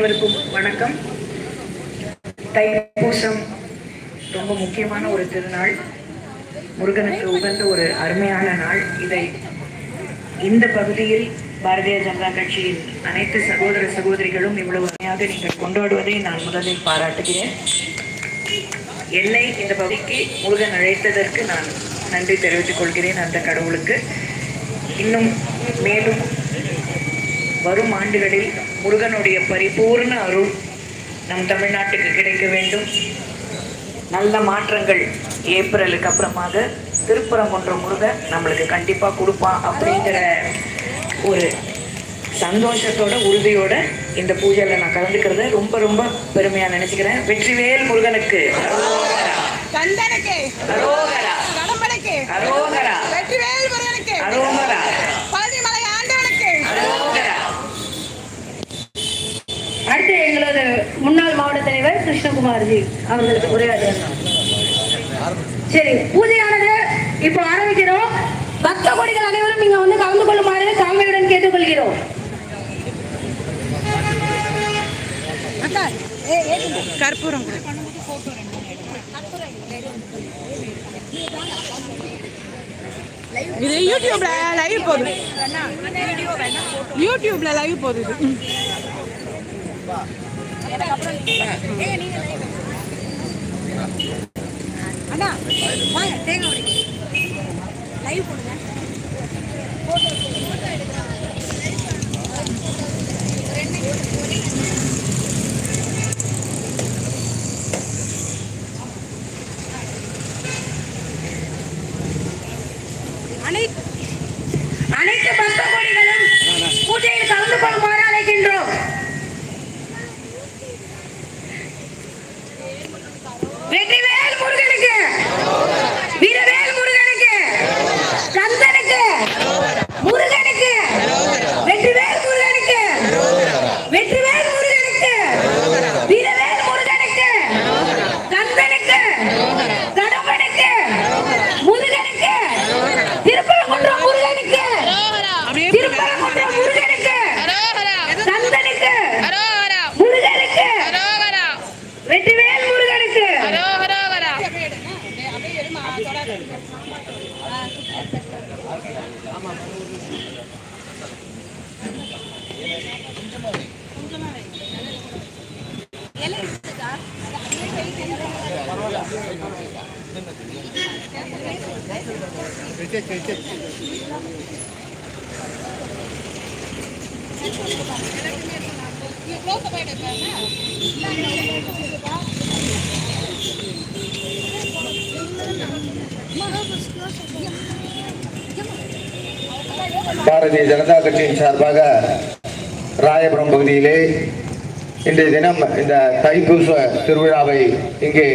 அனைவருக்கும் வணக்கம். தைப்பூசம் ரொம்ப முக்கியமான ஒரு திருநாள். முருகனுக்கு உகந்த ஒரு அருமையான நாள். இதை இந்த பகுதியில் பாரதிய ஜனதா கட்சியின் அனைத்து சகோதர சகோதரிகளும் இவ்வளவு அருமையாக நீங்கள் கொண்டாடுவதை நான் முதலில் பாராட்டுகிறேன். என்னை இந்த பகுதிக்கு முருகன் அழைத்ததற்கு நான் நன்றி தெரிவித்துக் கொள்கிறேன் அந்த கடவுளுக்கு. இன்னும் மேலும் வரும் ஆண்டுகளில் முருகனுடைய பரிபூர்ண அருள் நம் தமிழ்நாட்டுக்கு கிடைக்க வேண்டும். நல்ல மாற்றங்கள் ஏப்ரலுக்கு அப்புறமாக திருப்பரங்குன்றம் முருகன் நம்மளுக்கு கண்டிப்பாக கொடுப்பான் அப்படிங்கிற ஒரு சந்தோஷத்தோட உறுதியோட இந்த பூஜையில் நான் கலந்துக்கிறத ரொம்ப ரொம்ப பெருமையாக நினைச்சுக்கிறேன். வெற்றிவேல் முருகனுக்கு. அரோகரா, அரோகரா. அரோகரா அரோகரா பழனிமலை ஆண்டவனுக்கு அரோகரா அடுத்து எங்களது முன்னாள் மாவட்ட தலைவர் கிருஷ்ணகுமார்ஜி அவர்களுக்கு உரையாடுறார் சரி பூஜையானது இப்போ ஆரம்பிக்கிறோம். பக்த கோடிகள் அனைவரும் இங்க வந்து கலந்து கொள்ளுமாறு தாழ்மையுடன் கேட்டுக்கொள்கிறோம். கற்பூரம். இது யூடியூப்ல லைவ் போகுது. யூடியூப்ல லைவ் போகுது அண்ணா தேங்காய் லைவ் போடுங்க. Reject reject Come on. Bharatiya Janata கட்சியின் சார்பாக ராயபுரம் பகுதியிலே இன்றைய தினம் இந்த தைப்பூச திருவிழாவை இங்கே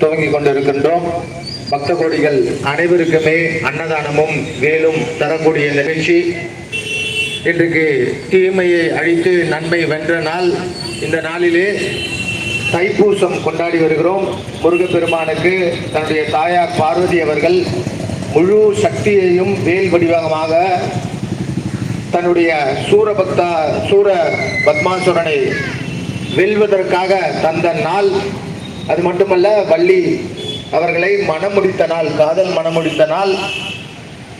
துவங்கி கொண்டிருக்கின்றோம். பக்த கோடிகள் அனைவருக்குமே அன்னதானமும் வேலும் தரக்கூடிய நிகழ்ச்சி. இன்றைக்கு தீமையை அழித்து நன்மை வென்ற நாள். இந்த நாளிலே தைப்பூசம் கொண்டாடி வருகிறோம். முருகப்பெருமானுக்கு தன்னுடைய தாயார் பார்வதி அவர்கள் முழு சக்தியையும் வேல் வடிவமாக தன்னுடைய சூரபக்தா சூர பத்மாசுரனை வெல்வதற்காக தந்த நாள். அது மட்டுமல்ல வள்ளி அவர்களை மணமுடித்த நாள் காதல் மணமுடித்த நாள்.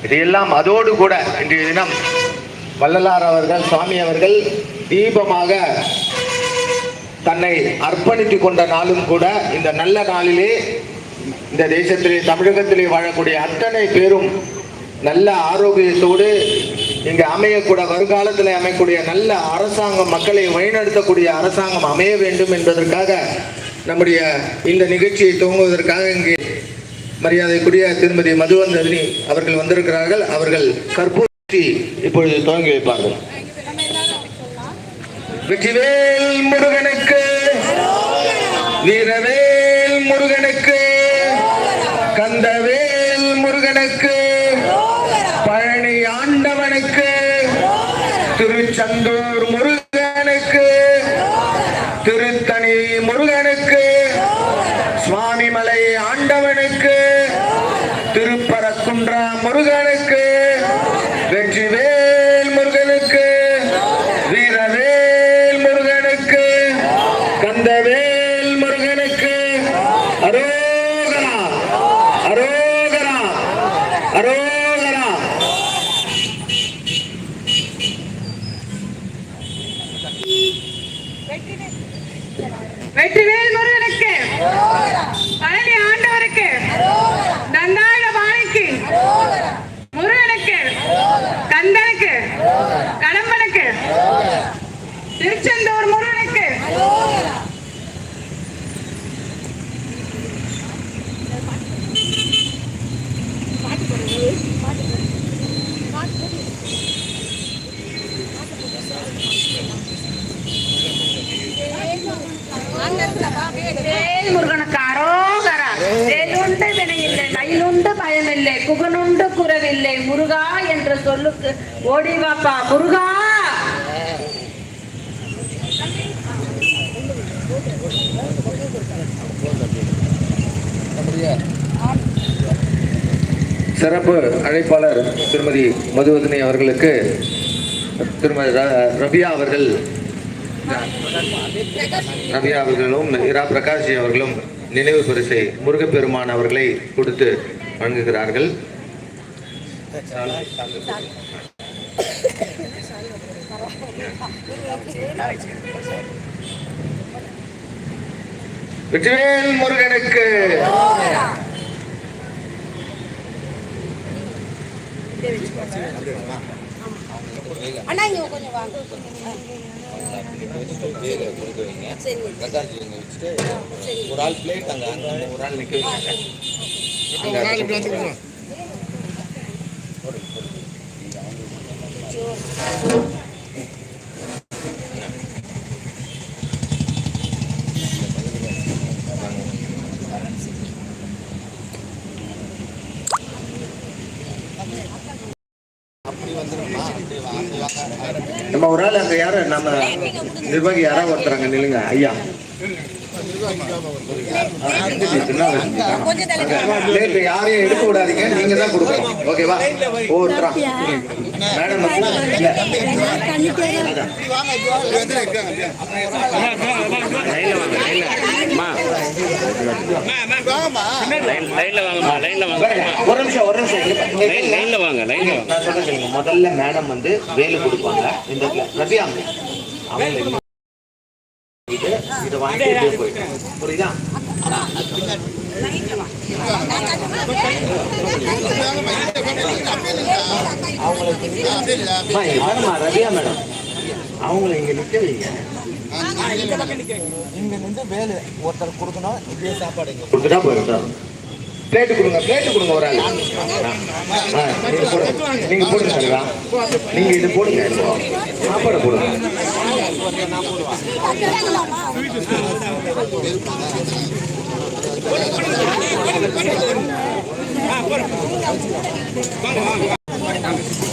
இதையெல்லாம் அதோடு கூட இன்றைய தினம் வள்ளலார் அவர்கள் சுவாமி அவர்கள் தீபமாக தன்னை அர்ப்பணித்து கொண்ட நாளும் கூட இந்த நல்ல நாளிலே இந்த தேசத்திலே தமிழகத்திலே வாழக்கூடிய அத்தனை பேரும் நல்ல ஆரோக்கியத்தோடு இங்கு அமையக்கூட வருங்காலத்தில் அமையக்கூடிய நல்ல அரசாங்கம் மக்களை வழிநடத்தக்கூடிய அரசாங்கம் அமைய வேண்டும் என்பதற்காக நம்முடைய இந்த நிகழ்ச்சியை துவங்குவதற்காக இங்கே மரியாதைக்குரிய திருமதி மதுவந்தரிணி அவர்கள் வந்திருக்கிறார்கள். அவர்கள் கற்பூர்த்தி இப்பொழுது துவங்கி வைப்பார்கள். வெற்றிவேல் முருகனுக்கு வீரவேல் திருச்செந்தூர் முருகனுக்கு திருத்தணி முருகனுக்கு சுவாமிமலை ஆண்டவனுக்கு திருப்பரக்குன்ற முருகனுக்கு வெற்றிவேல் முருகனுக்கு வீரவேல் முருகனுக்கு கந்தவேல் முருகனுக்கு அரோகரா அரோகரா அரோ முருகனுக்கு அரோகரா வேலுண்டு வினையில்லை மயிலுண்டு பயமில்லை குகனுண்டு குறவில்லை முருகா என்ற சொல்லுக்கு ஓடி வாப்பா முருகா சிறப்பு அழைப்பாளர் திருமதி மதுவதனி அவர்களுக்கு திருமதி ர- ரபியா அவர்கள் ரபியா அவர்களும் இரா பிரகாஷ்ஜி அவர்களும் நினைவு பரிசை முருகப்பெருமான் அவர்களை கொடுத்து வழங்குகிறார்கள் வெற்றிவேல் முருகனுக்கு. ஒரு ஆள் பிளேட் அங்க அங்க ஒரு ஆள் நிக்க வைங்க நம்ம ஒரு ஆள் அங்க யாரு நம்ம நிர்வாகி யாராவது ஒருத்தர் அங்க நில்லுங்க. ஐயா. யாரையும் எடுக்க விடாதீங்க. நீங்க தான் கொடுக்கணும். ஓகேவா ஒவ்வொருத்தரா மேடம் லைன்ல வாங்கம்மா லைன்ல வாங்க ஒரு நிமிஷம் ஒரு நிமிஷம். லைன்ல வாங்க லைன்ல வாங்க. நான் சொல்றேன். முதல்ல மேடம் வந்து வேலு கொடுப்பாங்க. இந்த ரபியா அவங்க இது- இதை வாங்கி இப்படியே போயிட்டு புரியுதா இங்க பாரும்மா, ரபியா மேடம் அவங்கள இங்க நிக்க வைங்க கொடுத்துட்டா போயிடும் பிளேட்டு கொடுங்க பிளேட்டு கொடுங்க ஒரு ஆள் நீங்க போடுங்க நீங்க போடுங்க.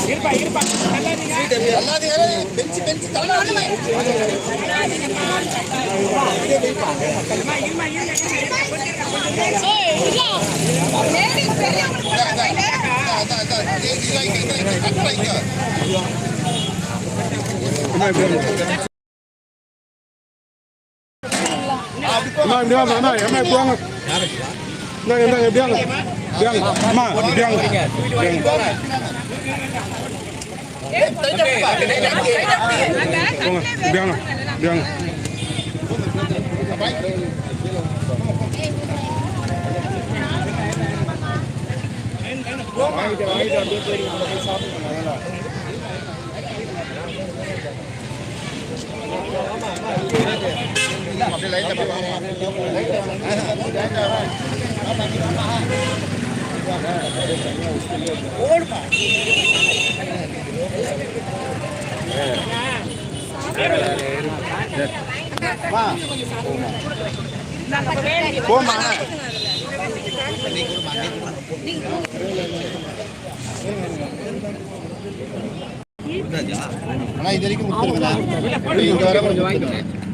இருப்பா இருப்பா பெஞ்சு பெஞ்சு தலைவா சரிவா நீங்க இது போடுங்க இப்போ சாப்பாடு போடுங்க அம்மா இப்படி வாங்க அண்ணா அம்மா இப்படி வாங்க இந்தாங்க இந்தாங்க இப்படி வாங்க இப்படி வாங்க அம்மா இப்படி வாங்க இப்படி வாங்க. போங்க இப்படி வாங்க போமா இது வரைக்கும் இங்க வர கொஞ்சம் வாங்கிக்கோங்க